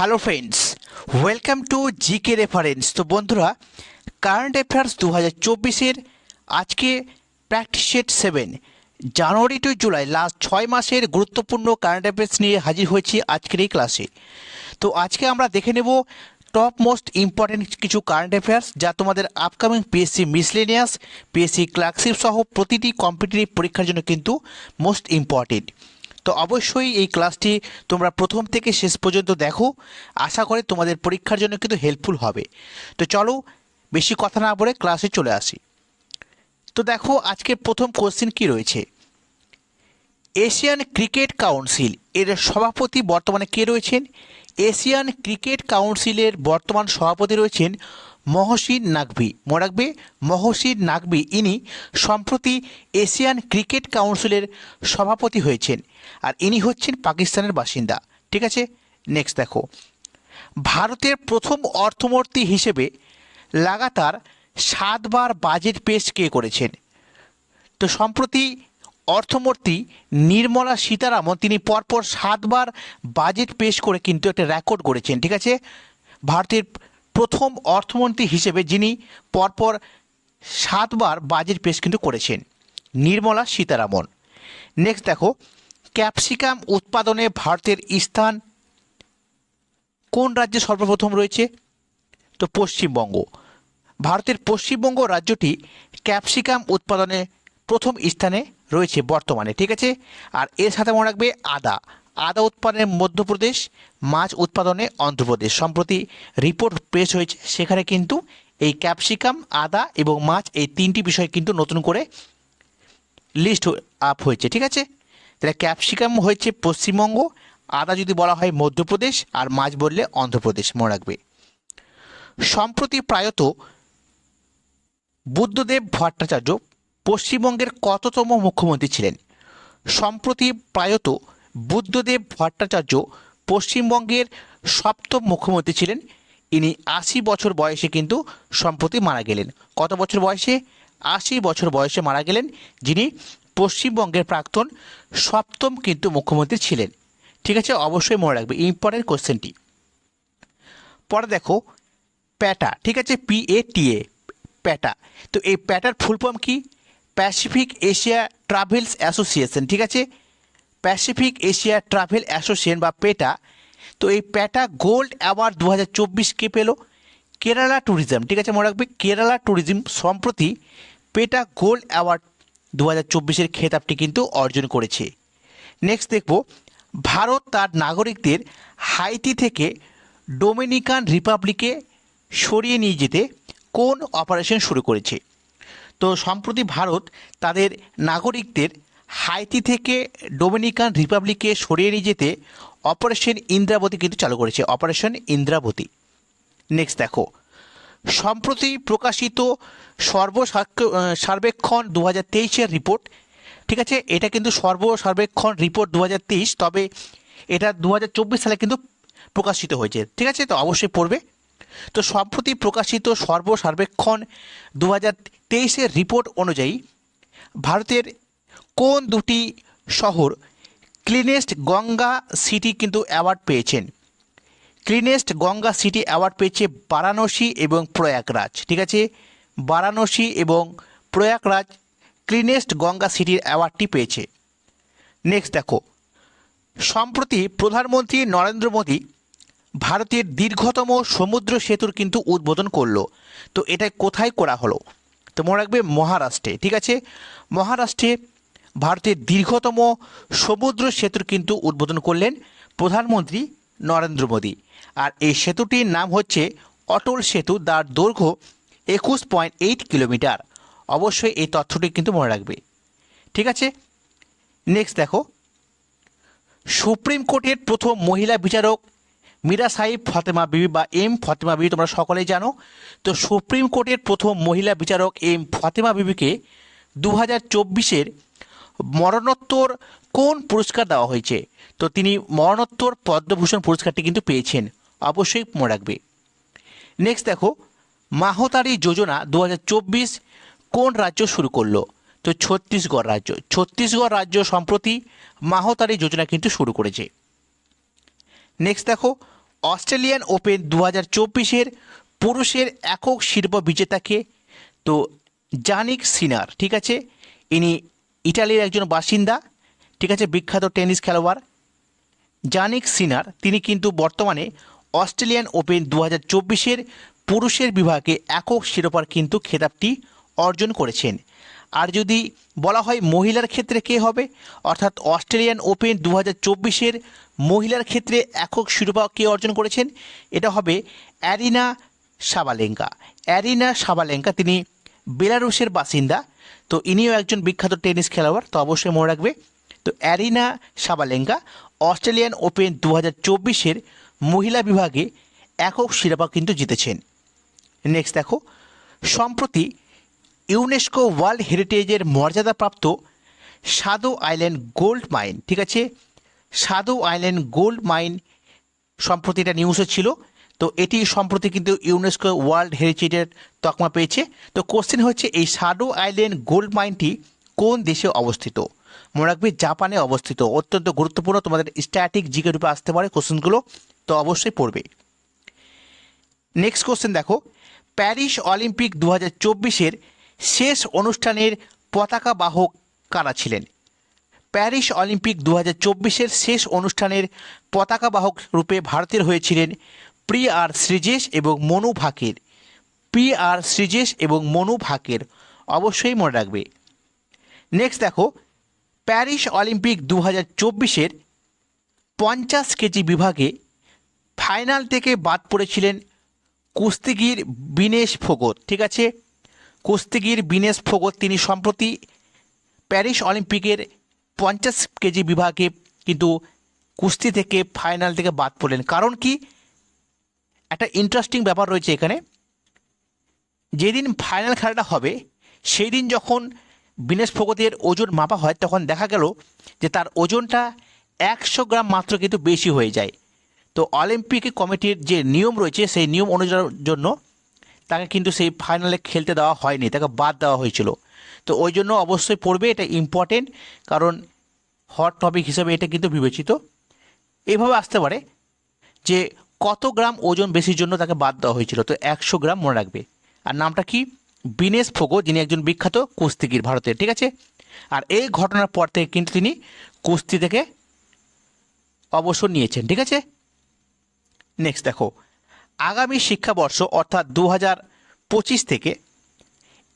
Hello friends welcome to GK reference তো বন্ধুরা current affairs দু হাজার চব্বিশের আজকে practice set seven January to July last ছয় মাসের গুরুত্বপূর্ণ কারেন্ট অ্যাফেয়ার্স নিয়ে হাজির হয়েছি আজকের এই ক্লাসে তো আজকে আমরা দেখে নেব টপ মোস্ট ইম্পর্টেন্ট কিছু কারেন্ট অ্যাফেয়ার্স যা তোমাদের upcoming PSC miscellaneous PSC clerkship সহ প্রতিটি কম্পিটিটিভ পরীক্ষার জন্য কিন্তু মোস্ট ইম্পর্টেন্ট তো অবশ্যই এই ক্লাসটি তোমরা প্রথম থেকে শেষ পর্যন্ত দেখো। আশা করি তোমাদের পরীক্ষার জন্য কিন্তু হেল্পফুল হবে। তো চলো, বেশি কথা না বলে ক্লাসে চলে আসি। তো দেখো, আজকের প্রথম কোশ্চেন কি রয়েছে? এশিয়ান ক্রিকেট কাউন্সিল এর সভাপতি বর্তমানে কে রয়েছেন? এশিয়ান ক্রিকেট কাউন্সিলের বর্তমান সভাপতি রয়েছেন মহসিন নাকভি মনে রাখবে মহসিন নাকভি ইনি সম্প্রতি এশিয়ান ক্রিকেট কাউন্সিলের সভাপতি হয়েছেন আর ইনি হচ্ছেন পাকিস্তানের বাসিন্দা। ঠিক আছে? নেক্সট দেখো। ভারতের প্রথম অর্থমন্ত্রী হিসেবে লাগাতার সাতবার বাজেট পেশ কে করেছেন। তো সম্প্রতি অর্থমন্ত্রী নির্মলা সীতারামন, তিনি পরপর সাতবার বাজেট পেশ করে কিন্তু একটা রেকর্ড করেছেন ঠিক আছে? ভারতের প্রথম অর্থমন্ত্রী হিসেবে যিনি পরপর সাতবার বাজেট পেশ কিন্তু করেছেন, নির্মলা সীতারামন। নেক্সট দেখো, ক্যাপসিকাম উৎপাদনে ভারতের স্থান কোন রাজ্যে সর্বপ্রথম রয়েছে? তো পশ্চিমবঙ্গ। ভারতের পশ্চিমবঙ্গ রাজ্যটি ক্যাপসিকাম উৎপাদনে প্রথম স্থানে রয়েছে বর্তমানে, ঠিক আছে? আর এর সাথে মনে রাখবে আদা। আদা উৎপাদনে মধ্যপ্রদেশ, মাছ উৎপাদনে অন্ধ্রপ্রদেশ। সম্প্রতি রিপোর্ট পেশ হয়েছে, সেখানে কিন্তু এই ক্যাপসিকাম, আদা এবং মাছ এই তিনটি বিষয় কিন্তু নতুন করে লিস্ট আপ হয়েছে, ঠিক আছে? তাহলে ক্যাপসিকাম হয়েছে পশ্চিমবঙ্গ, আদা যদি বলা হয় মধ্যপ্রদেশ, আর মাছ বললে অন্ধ্রপ্রদেশ, মনে রাখবে। সম্প্রতি প্রায়ত বুদ্ধদেব ভট্টাচার্য পশ্চিমবঙ্গের কততম মুখ্যমন্ত্রী ছিলেন? সম্প্রতি প্রায়ত বুদ্ধদেব ভট্টাচার্য পশ্চিমবঙ্গের সপ্তম মুখ্যমন্ত্রী ছিলেন। ইনি আশি বছর বয়সে কিন্তু সম্প্রতি মারা গেলেন। কত বছর বয়সে? আশি বছর বয়সে মারা গেলেন যিনি পশ্চিমবঙ্গের প্রাক্তন সপ্তম কিন্তু মুখ্যমন্ত্রী ছিলেন। ঠিক আছে, অবশ্যই মনে রাখবে ইম্পর্টেন্ট কোশ্চেনটি পরে দেখো, প্যাটা, ঠিক আছে P A T A PATA. তো এই প্যাটার ফুল ফর্ম কি? প্যাসিফিক এশিয়া ট্রাভেলস অ্যাসোসিয়েশন ঠিক আছে? প্যাসিফিক এশিয়া ট্রাভেল অ্যাসোসিয়েশন বা পেটা তো এই প্যাটা গোল্ড অ্যাওয়ার্ড দু হাজার চব্বিশ কে পেল? কেরালা ট্যুরিজম ঠিক আছে মনে রাখবে? কেরালা ট্যুরিজম সম্প্রতি পেটা গোল্ড অ্যাওয়ার্ড দু হাজার চব্বিশের খেতাবটি কিন্তু অর্জন করেছে। নেক্সট দেখব, ভারত তার নাগরিকদের হাইতি থেকে ডোমিনিকান রিপাবলিকে সরিয়ে নিয়ে যেতে কোন অপারেশন শুরু করেছে? তো সম্প্রতি ভারত তাদের নাগরিকদের হাইতি থেকে ডোমিনিকান রিপাবলিকে সরিয়ে নিয়ে যেতে অপারেশন ইন্দ্রাবতী কিন্তু চালু করেছে অপারেশন ইন্দ্রাবতী। নেক্সট দেখো। সম্প্রতি প্রকাশিত সর্বসাক্ষ- আহ, সার্বেক্ষণ দু হাজার তেইশের রিপোর্ট ঠিক আছে? এটা কিন্তু সর্বসার্বেক্ষণ রিপোর্ট দু হাজার তেইশ তবে এটা দু হাজার চব্বিশ সালে কিন্তু প্রকাশিত হয়েছে ঠিক আছে? তো অবশ্যই পড়বে। তো সম্প্রতি প্রকাশিত সর্বসার্বেক্ষণ দু হাজার তেইশের রিপোর্ট অনুযায়ী ভারতের কোন দুটি শহর ক্লিনেস্ট গঙ্গা সিটি কিন্তু অ্যাওয়ার্ড পেয়েছেন? ক্লিনেস্ট গঙ্গা সিটি অ্যাওয়ার্ড পেয়েছে বারাণসী এবং প্রয়াগরাজ, ঠিক আছে? বারাণসী এবং প্রয়াগরাজ ক্লিনেস্ট গঙ্গা সিটির অ্যাওয়ার্ডটি পেয়েছে। নেক্সট দেখো, সম্প্রতি প্রধানমন্ত্রী নরেন্দ্র মোদী ভারতের দীর্ঘতম সমুদ্র সেতুর কিন্তু উদ্বোধন করল। তো এটা কোথায় করা হলো? তো মনে রাখবে মহারাষ্ট্রে, ঠিক আছে? মহারাষ্ট্রে ভারতের দীর্ঘতম সমুদ্র সেতুর কিন্তু উদ্বোধন করলেন প্রধানমন্ত্রী নরেন্দ্র মোদী। আর এই সেতুটির নাম হচ্ছে অটল সেতু যার দৈর্ঘ্য একুশ পয়েন্ট এইট কিলোমিটার। অবশ্যই এই তথ্যটি কিন্তু মনে রাখবে। ঠিক আছে? নেক্সট দেখো। সুপ্রিম কোর্টের প্রথম মহিলা বিচারক মীরা সাহিব, ফতেমা বিবি বা এম ফতেমা বিবি তোমরা সকলেই জানো। তো সুপ্রিম কোর্টের প্রথম মহিলা বিচারক এম ফতেমা বিবিকে দু হাজার চব্বিশের মরণোত্তর কোন পুরস্কার দেওয়া হয়েছে? তো তিনি মরণোত্তর পদ্মভূষণ পুরস্কারটি কিন্তু পেয়েছেন। অবশ্যই মনে রাখবে। নেক্সট দেখো, মাহতারি যোজনা দু হাজার চব্বিশ কোন রাজ্য শুরু করল? তো ছত্তিশগড় রাজ্য। ছত্তিশগড় রাজ্য সম্প্রতি মাহতারি যোজনা কিন্তু শুরু করেছে। নেক্সট দেখো, অস্ট্রেলিয়ান ওপেন দু হাজার চব্বিশের পুরুষের একক শিল্প বিজেতাকে, তো জানিক সিনার ঠিক আছে? ইনি ইটালির একজন বাসিন্দা, ঠিক আছে, বিখ্যাত টেনিস খেলোয়াড়। জানিক সিনার, তিনি কিন্তু বর্তমানে অস্ট্রেলিয়ান ওপেন দু হাজার চব্বিশের পুরুষের বিভাগে একক শিরোপার কিন্তু খেতাবটি অর্জন করেছেন। আর যদি বলা হয় মহিলার ক্ষেত্রে কে হবে, অর্থাৎ অস্ট্রেলিয়ান ওপেন দু হাজার চব্বিশের মহিলার ক্ষেত্রে একক শিরোপা কে অর্জন করেছেন, এটা হবে অ্যারিনা সাবালেঙ্কা। অ্যারিনা সাবালেঙ্কা, তিনি বেলারুশের বাসিন্দা তো ইনিও একজন বিখ্যাত টেনিস খেলোয়াড়, তো অবশ্যই মনে রাখবে। তো অ্যারিনা সাবালেঙ্গা অস্ট্রেলিয়ান ওপেন দু হাজার চব্বিশের মহিলা বিভাগে একক শিরোপা কিন্তু জিতেছেন। নেক্সট দেখো, সম্প্রতি ইউনেস্কো ওয়ার্ল্ড হেরিটেজের মর্যাদাপ্রাপ্ত সাদো আইল্যান্ড গোল্ড মাইন, ঠিক আছে? সাদো আইল্যান্ড গোল্ড মাইন সম্প্রতি এটা নিউজে ছিল। তো এটি সম্প্রতি কিন্তু ইউনেস্কো ওয়ার্ল্ড হেরিটেজের তকমা পেয়েছে। তো কোশ্চেন হচ্ছে, এই সাডো আইল্যান্ড গোল্ড মাইনটি কোন দেশে অবস্থিত? মনে রাখবে, জাপানে অবস্থিত। অত্যন্ত গুরুত্বপূর্ণ, তোমাদের স্ট্যাটিক জিকে রূপে আসতে পারে কোশ্চেনগুলো তো অবশ্যই পড়বে। নেক্সট কোশ্চেন দেখো প্যারিস অলিম্পিক দু হাজার শেষ অনুষ্ঠানের পতাকা বাহক কারা ছিলেন? প্যারিস অলিম্পিক দু হাজার শেষ অনুষ্ঠানের পতাকা বাহক রূপে ভারতের হয়েছিলেন প্রি আর সৃজেশ এবং মনু ভাকের পি আর সৃজেশ এবং মনু ভাকের অবশ্যই মনে রাখবে। নেক্সট দেখো, প্যারিস অলিম্পিক দু হাজার চব্বিশের পঞ্চাশ কেজি বিভাগে ফাইনাল থেকে বাদ পড়েছিলেন কুস্তিগির বিনেশ ফোগত ঠিক আছে? কুস্তিগির বিনেশ ফোগত তিনি সম্প্রতি প্যারিস অলিম্পিকের পঞ্চাশ কেজি বিভাগে কিন্তু কুস্তি থেকে ফাইনাল থেকে বাদ পড়লেন। কারণ কি? একটা ইন্টারেস্টিং ব্যাপার রয়েছে এখানে। যেদিন ফাইনাল খেলাটা হবে সেই দিন যখন বিনেশ ফোগতের ওজন মাপা হয়, তখন দেখা গেল যে তার ওজনটা একশো গ্রাম মাত্র কিন্তু বেশি হয়ে যায়। তো অলিম্পিক কমিটির যে নিয়ম রয়েছে, সেই নিয়ম অনুযায়ীর জন্য তাকে কিন্তু সেই ফাইনালে খেলতে দেওয়া হয়নি, তাকে বাদ দেওয়া হয়েছিল। তো ওই জন্য অবশ্যই পড়বে, এটা ইম্পর্টেন্ট কারণ হট টপিক হিসেবে এটা কিন্তু বিবেচিত। এইভাবে আসতে পারে যে কত গ্রাম ওজন বেশির জন্য তাকে বাদ দেওয়া হয়েছিল? তো একশো গ্রাম মনে রাখবে। আর নামটা কি? বিনেশ ফোগো যিনি একজন বিখ্যাত কুস্তিগির ভারতের, ঠিক আছে? আর এই ঘটনার পর থেকে কিন্তু তিনি কুস্তি থেকে অবসর নিয়েছেন, ঠিক আছে? নেক্সট দেখো। আগামী শিক্ষাবর্ষ, অর্থাৎ দু হাজার পঁচিশ থেকে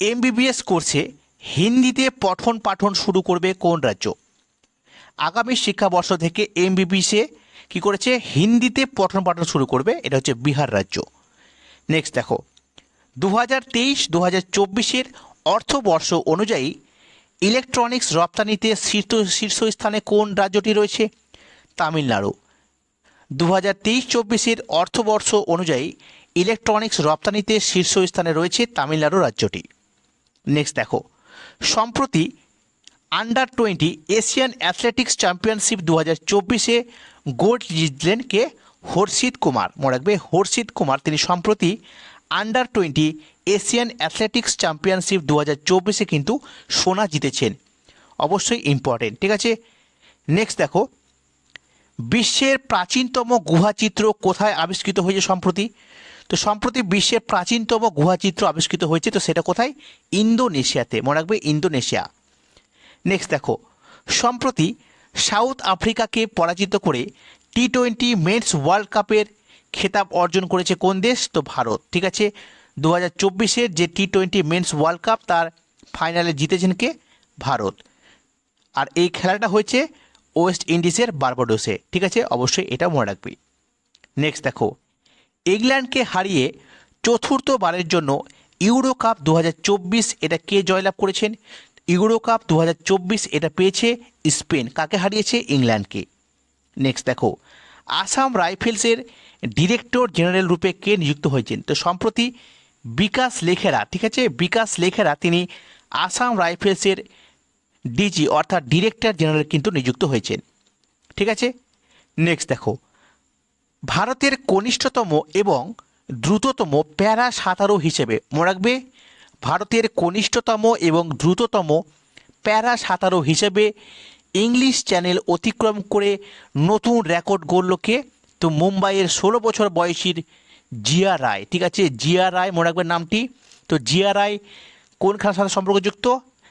এমবিবিএস কোর্সে হিন্দিতে পঠন পাঠন শুরু করবে কোন রাজ্য? আগামী শিক্ষাবর্ষ থেকে এমবিবিএসে কি করেছে? হিন্দিতে পঠন পাঠন শুরু করবে। এটা হচ্ছে বিহার রাজ্য। নেক্সট দেখো। দু হাজার তেইশ দু হাজার চব্বিশের অর্থবর্ষ অনুযায়ী ইলেকট্রনিক্স রপ্তানিতে শীর্ষ, শীর্ষস্থানে কোন রাজ্যটি রয়েছে? তামিলনাড়ু। দু হাজার তেইশ, চব্বিশের অর্থবর্ষ অনুযায়ী ইলেকট্রনিক্স রপ্তানিতে শীর্ষস্থানে রয়েছে তামিলনাড়ু রাজ্যটি। নেক্সট দেখো। সম্প্রতি under twenty Asian athletics championship দু হাজার চব্বিশে গোল্ড জিতলেন কে হর্ষিত কুমার। মনে রাখবে, হর্ষিত কুমার, তিনি সম্প্রতি under twenty Asian athletics championship দু হাজার চব্বিশে কিন্তু সোনা জিতেছেন। অবশ্যই ইম্পর্টেন্ট ঠিক আছে? নেক্সট দেখো, বিশ্বের প্রাচীনতম গুহাচিত্র কোথায় আবিষ্কৃত হয়েছে সম্প্রতি? তো সম্প্রতি বিশ্বের প্রাচীনতম গুহাচিত্র আবিষ্কৃত হয়েছে, তো সেটা কোথায়? ইন্দোনেশিয়াতে। মনে রাখবে, ইন্দোনেশিয়া। নেক্সট দেখো। সম্প্রতি সাউথ আফ্রিকাকে পরাজিত করে টি টোয়েন্টি মেন্স ওয়ার্ল্ড কাপের খেতাব অর্জন করেছে কোন দেশ? তো ভারত, ঠিক আছে? দু হাজার চব্বিশের যে T twenty men's world cup তার ফাইনালে জিতেছেন কে? ভারত। আর এই খেলাটা হয়েছে ওয়েস্ট ইন্ডিজের বারবাডোসে ঠিক আছে? অবশ্যই এটা মনে রাখবি। নেক্সট দেখো। ইংল্যান্ডকে হারিয়ে চতুর্থবারের জন্য ইউরো কাপ দু হাজার চব্বিশ, এটা কে জয়লাভ করেছেন? ইউরো কাপ দু হাজার চব্বিশ এটা পেয়েছে স্পেন। কাকে হারিয়েছে? ইংল্যান্ডকে। নেক্সট দেখো। আসাম রাইফেলসের ডিরেক্টর জেনারেল রূপে কে নিযুক্ত হয়েছেন? তো সম্প্রতি বিকাশ লেখেরা, ঠিক আছে? বিকাশ লেখেরা তিনি আসাম রাইফেলসের ডিজি অর্থাৎ ডিরেক্টর জেনারেল কিন্তু নিযুক্ত হয়েছেন। ঠিক আছে? নেক্সট দেখো। ভারতের কনিষ্ঠতম এবং দ্রুততম প্যারা সাঁতারু হিসেবে, মনে রাখবে? ভারতের কনিষ্ঠতম এবং দ্রুততম প্যারা সাঁতারু হিসেবে ইংলিশ চ্যানেল অতিক্রম করে নতুন রেকর্ড গড়ল কে? তো মুম্বাইয়ের ষোলো বছর বয়সীর জিয়া রায়। ঠিক আছে? জিয়া রায়, মনে রাখবেন নামটি। তো জিয়া রায় কোন খেলার সাথে সম্পর্কযুক্ত?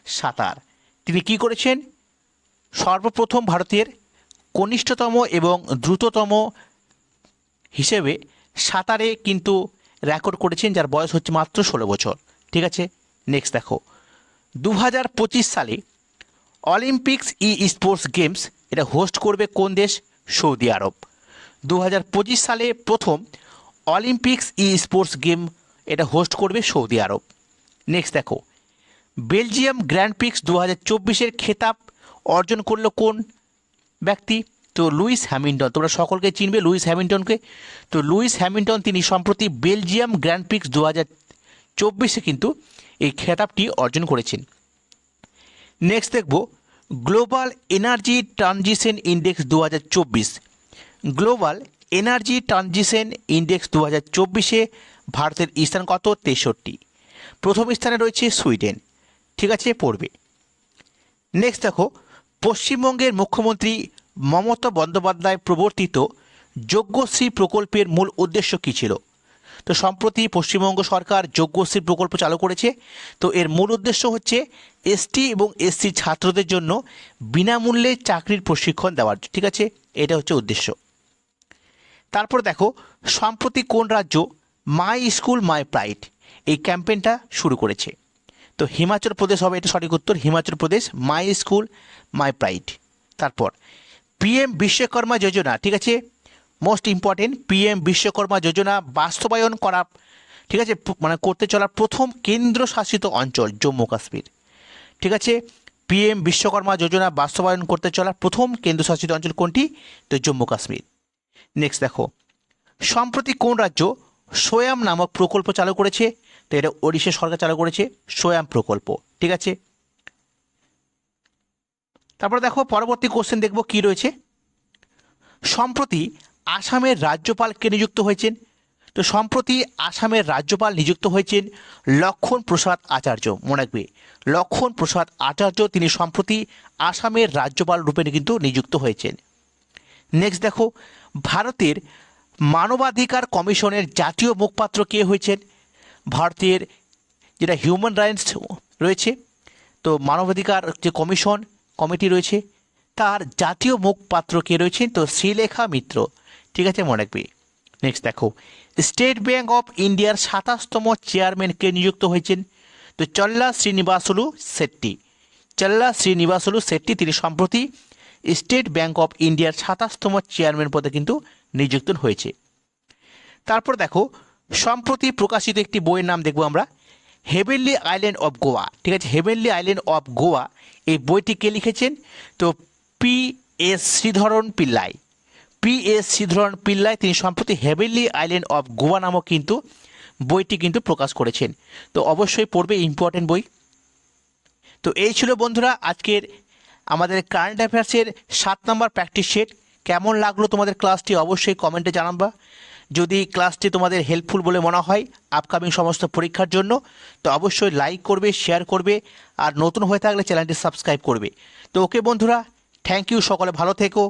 সাঁতার। তিনি কি করেছেন? সর্বপ্রথম ভারতের কনিষ্ঠতম এবং দ্রুততম হিসেবে সাঁতারে কিন্তু রেকর্ড করেছেন, যার বয়স হচ্ছে মাত্র ষোলো বছর। ঠিক আছে? নেক্সট দেখো। দু হাজার পঁচিশ সালে অলিম্পিক্স ই স্পোর্টস গেমস এটা হোস্ট করবে কোন দেশ? সৌদি আরব দু হাজার পঁচিশ সালে প্রথম অলিম্পিক্স ই স্পোর্টস গেম এটা হোস্ট করবে সৌদি আরব নেক্সট দেখো। বেলজিয়াম গ্র্যান্ড পিক্স দু হাজার চব্বিশের খেতাব অর্জন করল কোন ব্যক্তি? তো লুইস হ্যামিল্টন তোমরা সকলকে চিনবে লুইস হ্যামিল্টনকে তো লুইস হ্যামিল্টন তিনি সম্প্রতি বেলজিয়াম গ্র্যান্ড পিক্স দু হাজার চব্বিশে কিন্তু এই খেতাবটি অর্জন করেছেন। নেক্সট দেখব গ্লোবাল এনার্জি ট্রানজিশন ইন্ডেক্স দু হাজার চব্বিশ। গ্লোবাল এনার্জি ট্রানজিশন ইন্ডেক্স দু হাজার চব্বিশে ভারতের স্থান কত? তেষট্টি। প্রথম স্থানে রয়েছে সুইডেন। ঠিক আছে পড়বে। নেক্সট দেখো, পশ্চিমবঙ্গের মুখ্যমন্ত্রী মমতা বন্দ্যোপাধ্যায় প্রবর্তিত যজ্ঞশ্রী প্রকল্পের মূল উদ্দেশ্য কী ছিল? তো সম্প্রতি পশ্চিমবঙ্গ সরকার যজ্ঞশ্রী প্রকল্প চালু করেছে। তো এর মূল উদ্দেশ্য হচ্ছে এসটি এবং এসসি ছাত্রদের জন্য বিনামূল্যে চাকরির প্রশিক্ষণ দেওয়ার, ঠিক আছে? এটা হচ্ছে উদ্দেশ্য। তারপর দেখো, সম্প্রতি কোন রাজ্য? মাই স্কুল, মাই প্রাইড এই ক্যাম্পেইনটা শুরু করেছে। তো হিমাচল প্রদেশ হবে, এটা সঠিক উত্তর, Himachal Pradesh, my school, my pride. তারপর, পিএম বিশ্বকর্মা যোজনা, ঠিক আছে? Most important PM Vishwakarma Yojana বাস্তবায়ন করা ঠিক আছে মানে করতে চলা প্রথম কেন্দ্রশাসিত অঞ্চল জম্মু কাশ্মীর। ঠিক আছে পিএম বিশ্বকর্মা যোজনা বাস্তবায়ন করতে চলা প্রথম কেন্দ্রশাসিত অঞ্চল কোনটি? তো জম্মু কাশ্মীর। নেক্সট দেখো, সম্প্রতি কোন রাজ্য সোয়াম নামক প্রকল্প চালু করেছে? তো এটা ওড়িশা সরকার চালু করেছে, সোয়াম প্রকল্প। ঠিক আছে, তারপর দেখো পরবর্তী কোশ্চেন দেখব কি রয়েছে। সম্প্রতি আসামের রাজ্যপাল কে নিযুক্ত হয়েছেন? তো সম্প্রতি আসামের রাজ্যপাল নিযুক্ত হয়েছেন লক্ষণ প্রসাদ আচার্য, মনে রাখবে। লক্ষণ প্রসাদ আচার্য তিনি সম্প্রতি আসামের রাজ্যপাল রূপে কিন্তু নিযুক্ত হয়েছেন। নেক্সট দেখো, ভারতের মানবাধিকার কমিশনের জাতীয় মুখপাত্র কে হয়েছেন? ভারতের যেটা হিউম্যান রাইটস রয়েছে, তো মানবাধিকার যে কমিশন, কমিটি রয়েছে, তার জাতীয় মুখপাত্র কে রয়েছেন? তো শ্রীলেখা মিত্র। ঠিক আছে, মনে রাখবে। নেক্সট দেখো স্টেট ব্যাঙ্ক অফ ইন্ডিয়ার সাতাশতম চেয়ারম্যান কে নিযুক্ত হয়েছেন, তো চল্লা শ্রীনিবাসলু শেট্টি। চল্লা শ্রীনিবাসলু শেট্টি, তিনি সম্প্রতি স্টেট ব্যাঙ্ক অফ ইন্ডিয়ার সাতাশতম চেয়ারম্যান পদে কিন্তু নিযুক্ত হয়েছে। তারপর দেখো, সম্প্রতি প্রকাশিত একটি বইয়ের নাম দেখব আমরা হেভেনলি আইল্যান্ড অফ গোয়া ঠিক আছে হেভেনলি আইল্যান্ড অফ গোয়া এই বইটি কে লিখেছেন? তো P S Sreedharan Pillai. P S Sreedharan Pillai তিনি সম্প্রতি হেভেনলি আইল্যান্ড অফ গোয়া নামক কিন্তু বইটি কিন্তু প্রকাশ করেছেন। তো অবশ্যই পড়বে ইম্পর্টেন্ট বই। তো এই ছিল বন্ধুরা আজকের আমাদের কারেন্ট অ্যাফেয়ার্সের সাত নম্বর প্র্যাকটিস সেট কেমন লাগল তোমাদের ক্লাসটি অবশ্যই কমেন্টে জানাবা। যদি ক্লাসটি তোমাদের হেল্পফুল বলে মনে হয় আপকামিং সমস্ত পরীক্ষার জন্য, তো অবশ্যই লাইক করবে শেয়ার করবে, আর নতুন হয়ে থাকলে চ্যানেলটি সাবস্ক্রাইব করবে। তো ওকে বন্ধুরা থ্যাংক ইউ সকলে ভালো থেকো।